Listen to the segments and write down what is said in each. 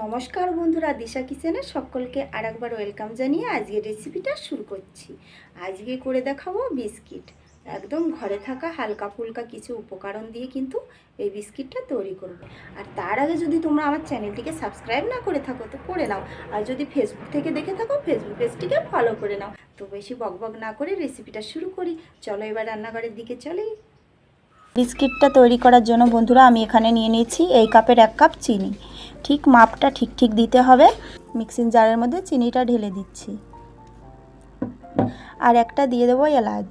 নমস্কার বন্ধুরা, দিশা কিচেনে সকলকে আর একবার ওয়েলকাম জানিয়ে আজকে রেসিপিটা শুরু করছি। আজকে করে দেখাবো বিস্কিট। একদম ঘরে থাকা হালকা ফুলকা কিছু উপকরণ দিয়ে কিন্তু এই বিস্কিটটা তৈরি করব। আর তার আগে যদি তোমরা আমার চ্যানেলটিকে সাবস্ক্রাইব না করে থাকো, তো করে নাও। আর যদি ফেসবুক থেকে দেখে থাকো ফেসবুক পেজটিকে ফলো করে নাও। তো বেশি বকবক না করে রেসিপিটা শুরু করি। চলো এবার রান্নাঘরের দিকে চলেই বিস্কিটটা তৈরি করার জন্য বন্ধুরা, আমি এখানে নিয়ে নিয়েছি এই কাপের এক কাপ চিনি। ঠিক মাপটা ঠিক ঠিক দিতে হবে। মিক্সিং জারের মধ্যে চিনিটা ঢেলে দিচ্ছি। আর একটা দিয়ে দেবো এলাচ।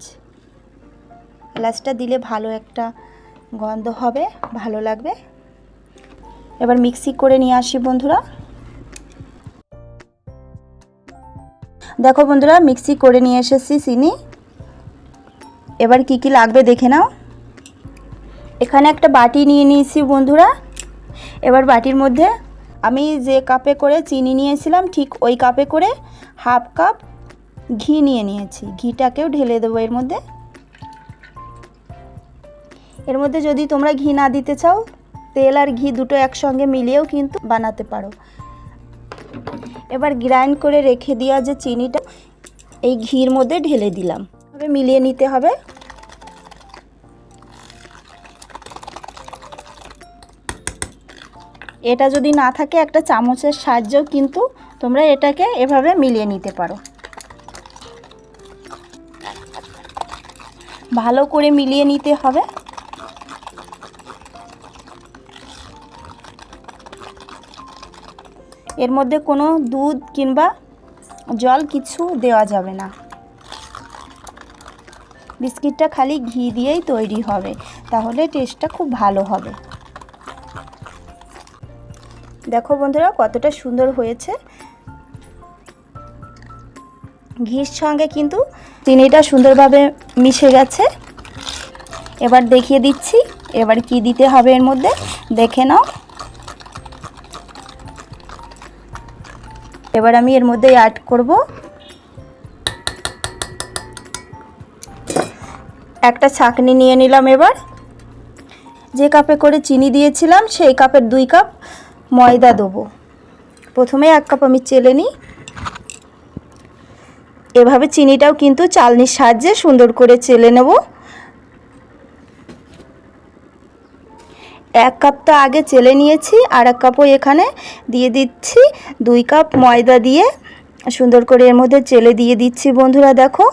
এলাচটা দিলে ভালো একটা গন্ধ হবে, ভালো লাগবে। এবার মিক্সি করে নিয়ে আসি বন্ধুরা। দেখো বন্ধুরা, মিক্সি করে নিয়ে এসেছি চিনি। এবার কি কি লাগবে দেখে নাও। এখানে একটা বাটি নিয়ে নিয়েছি বন্ধুরা। এবার বাটির মধ্যে আমি যে কাপে করে চিনি নিয়েছিলাম, ঠিক ওই কাপে করে হাফ কাপ ঘি নিয়ে নিয়েছি। ঘিটাকেও ঢেলে দেবো এর মধ্যে। এর মধ্যে যদি তোমরা ঘি না দিতে চাও, তেল আর ঘি দুটো একসঙ্গে মিলিয়েও কিন্তু বানাতে পারো। এবার গ্রাইন্ড করে রেখে দেওয়া যে চিনিটা, এই ঘির মধ্যে ঢেলে দিলাম। তবে মিলিয়ে নিতে হবে। এটা যদি না থাকে একটা চামচের সাহায্যেও কিন্তু তোমরা এটাকে এভাবে মিলিয়ে নিতে পারো। ভালো করে মিলিয়ে নিতে হবে। এর মধ্যে কোনো দুধ কিংবা জল কিছু দেওয়া যাবে না। বিস্কিটটা খালি ঘি দিয়েই তৈরি হবে, তাহলে টেস্টটা খুব ভালো হবে। দেখো বন্ধুরা, কতটা সুন্দর হয়েছে। ঘির সঙ্গে কিন্তু চিনিটা সুন্দরভাবে মিশে গেছে। এবার দেখিয়ে দিচ্ছি, এবার কি দিতে হবে এর মধ্যে, দেখে নাও। এবার আমি এর মধ্যে অ্যাড করব। একটা ছাঁকনি নিয়ে নিলাম এবার। যে কাপে করে চিনি দিয়েছিলাম, সেই কাপের দুই কাপ ময়দা দেবো। প্রথমে এক কাপ আমি চেলে নিই। এভাবে চিনিটাও কিন্তু চালনির সাহায্যে সুন্দর করে চেলে নেব। এক কাপ তো আগে চেলে নিয়েছি, আর এক কাপও এখানে দিয়ে দিচ্ছি। দুই কাপ ময়দা দিয়ে সুন্দর করে এর মধ্যে চেলে দিয়ে দিচ্ছি বন্ধুরা, দেখো।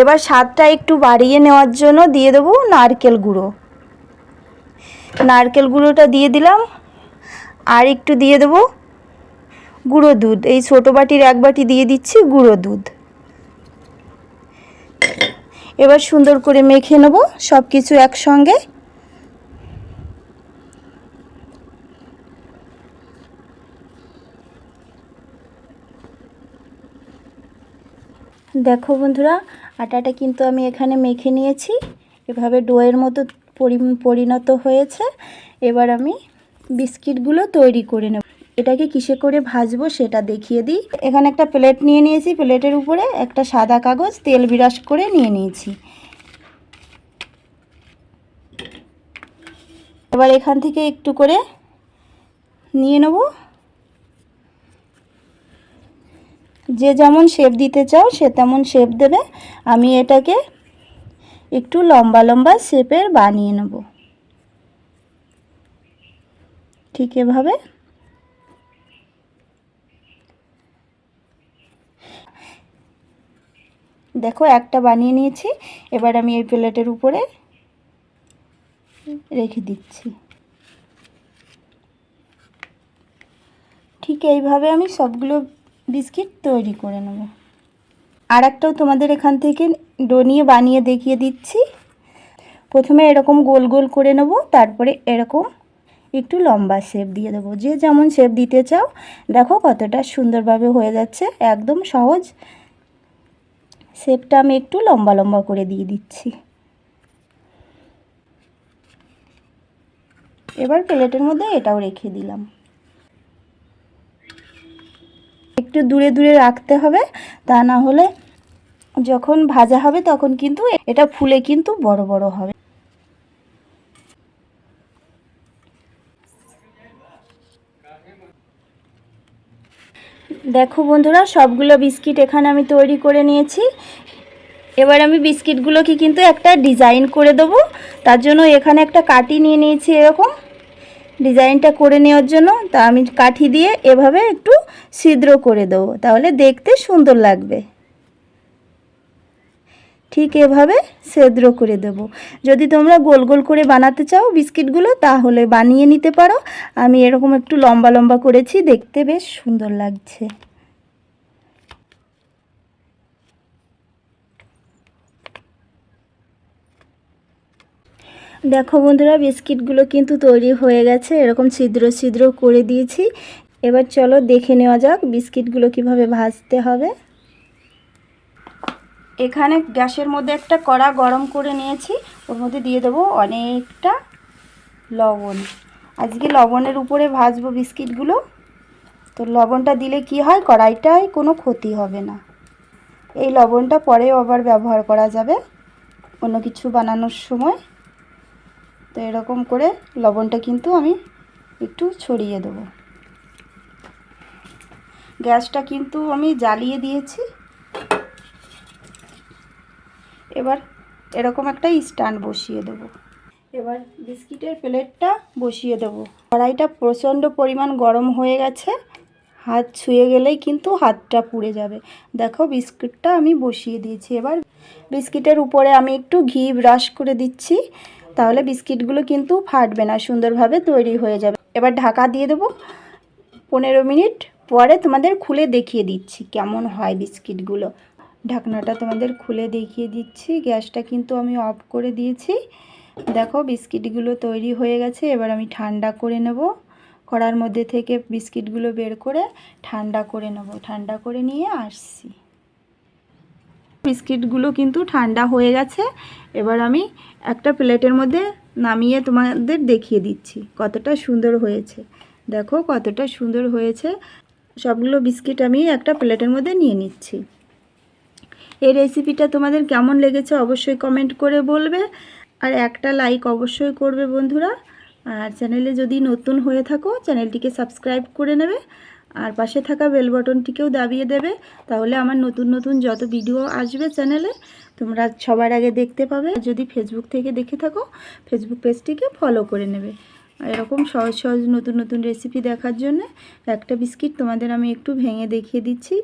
এবার স্বাদটা একটু বাড়িয়ে নেওয়ার জন্য দিয়ে দেবো নারকেল গুঁড়ো। নারকেল গুঁড়োটা দিয়ে দিলাম। আর একটু দিয়ে দেবো গুঁড়ো দুধ। এই ছোটো বাটির এক বাটি দিয়ে দিচ্ছি গুঁড়ো দুধ। এবার সুন্দর করে মেখে নেব সব কিছু একসঙ্গে। দেখো বন্ধুরা, আটাটা কিন্তু আমি এখানে মেখে নিয়েছি। এভাবে ডোয়ের মতো পরিণত হয়েছে, এবার আমি বিস্কিটগুলো তৈরি করে নেব। এটাকে কিসে করে ভাজবো সেটা দেখিয়ে দিই। এখানে একটা প্লেট নিয়ে নিয়েছি, প্লেটের উপরে একটা সাদা কাগজ, তেল বিরাস করে নিয়ে নিয়েছি। এবার এখান থেকে একটু করে নিয়ে নেব। যে যেমন শেপ দিতে চাও সে তেমন শেপ দেবে। আমি এটাকে একটু লম্বা লম্বা শেপের বানিয়ে নেব। ঠিক এভাবে। দেখো, একটা বানিয়ে নিয়েছি। এবার আমি এই প্লেটের উপরে রেখে দিচ্ছি। ঠিক এইভাবে আমি সবগুলো বিস্কিট তৈরি করে নেব। আর একটাও তোমাদের এখান থেকে ডো নিয়ে বানিয়ে দেখিয়ে দিচ্ছি। প্রথমে এরকম গোল গোল করে নেব, তারপরে এরকম একটু লম্বা শেপ দিয়ে দেবো। যে যেমন শেপ দিতে চাও, দেখো কতটা সুন্দরভাবে হয়ে যাচ্ছে। একদম সহজ। শেপটা আমি একটু লম্বা লম্বা করে দিয়ে দিচ্ছি। এবার প্লেটের মধ্যে এটাও রেখে দিলাম। একটু দূরে দূরে রাখতে হবে, তা না হলে যখন ভাজা হবে তখন কিন্তু এটা ফুলে কিন্তু বড় বড় হবে। দেখো বন্ধুরা, সবগুলো বিস্কিট এখানে আমি তৈরি করে নিয়েছি। এবার আমি বিস্কিটগুলোকে কিন্তু একটা ডিজাইন করে দেব। তার জন্য এখানে একটা কাটি নিয়ে নিয়েছি এরকম। ডিজাইনটা করে নেওয়ার জন্য তা আমি কাঠি দিয়ে এভাবে একটু ছিদ্র করে দেবো। তাহলে দেখতে সুন্দর লাগবে। ঠিক এভাবে ছিদ্র করে দেব। যদি তোমরা গোল গোল করে বানাতে চাও বিস্কিটগুলো, তাহলে বানিয়ে নিতে পারো। আমি এরকম একটু লম্বা লম্বা করেছি, দেখতে বেশ সুন্দর লাগছে। দেখো বন্ধুরা, বিস্কিটগুলো কিন্তু তৈরি হয়ে গেছে। এরকম ছিদ্র ছিদ্র করে দিয়েছি। এবার চলো দেখে নেওয়া যাক বিস্কিটগুলো কীভাবে ভাজতে হবে। এখানে গ্যাসের মধ্যে একটা কড়া গরম করে নিয়েছি, ওর মধ্যে দিয়ে দেবো অনেকটা লবণ। আজকে লবণের উপরে ভাজবো বিস্কিটগুলো। তো লবণটা দিলে কি হয়, কড়াইটায় কোনো ক্ষতি হবে না। এই লবণটা পরেও আবার ব্যবহার করা যাবে। অন্য কিছু বানানোর সময়। তো এরকম করে লবণটা কিন্তু আমি একটু ছড়িয়ে দেবো। গ্যাসটা কিন্তু আমি জ্বালিয়ে দিয়েছি। এবার এরকম একটা স্ট্যান্ড বসিয়ে দেবো। এবার বিস্কিটের প্লেটটা বসিয়ে দেবো। কড়াইটা প্রচণ্ড পরিমাণ গরম হয়ে গেছে। হাত ছুঁয়ে গেলেই কিন্তু হাতটা পুড়ে যাবে। দেখো বিস্কিটটা আমি বসিয়ে দিয়েছি। এবার বিস্কিটের উপরে আমি একটু ঘি ব্রাশ করে দিচ্ছি। তাহলে বিস্কিটগুলো কিন্তু ফাটবে না, সুন্দরভাবে তৈরি হয়ে যাবে। এবার ঢাকা দিয়ে দেবো। পনেরো মিনিট পরে তোমাদের খুলে দেখিয়ে দিচ্ছি কেমন হয় বিস্কিটগুলো। ঢাকনাটা তোমাদের খুলে দেখিয়ে দিচ্ছি। গ্যাসটা কিন্তু আমি অফ করে দিয়েছি। দেখো, বিস্কিটগুলো তৈরি হয়ে গেছে। এবার আমি ঠান্ডা করে নেব। কড়ার মধ্যে থেকে বিস্কিটগুলো বের করে ঠান্ডা করে নেব। ঠান্ডা করে নিয়ে আসছি। বিস্কিটগুলো কিন্তু ঠান্ডা হয়ে গেছে। এবার আমি একটা প্লেটের মধ্যে নামিয়ে তোমাদের দেখিয়ে দিচ্ছি কতটা সুন্দর হয়েছে। দেখো, কতটা সুন্দর হয়েছে। সবগুলো বিস্কিট আমি একটা প্লেটের মধ্যে নিয়ে নিচ্ছি। এই রেসিপিটা তোমাদের কেমন লেগেছে অবশ্যই কমেন্ট করে বলবে। আর একটা লাইক অবশ্যই করবে বন্ধুরা। আর চ্যানেলে যদি নতুন হয়ে থাকো চ্যানেলটিকে সাবস্ক্রাইব করে নেবে। আর পাশে থাকা বেল বটনটিকেও দাবিয়ে দেবে। তাহলে আমার নতুন নতুন যত ভিডিও আসবে চ্যানেলে তোমরা সবার আগে দেখতে পাবে। যদি ফেসবুক থেকে দেখে থাকো ফেসবুক পেজটিকে ফলো করে নেবে। এরকম সহজ সহজ নতুন নতুন রেসিপি দেখার জন্য একটা বিস্কিট তোমাদের আমি একটু ভেঙে দেখিয়ে দিচ্ছি।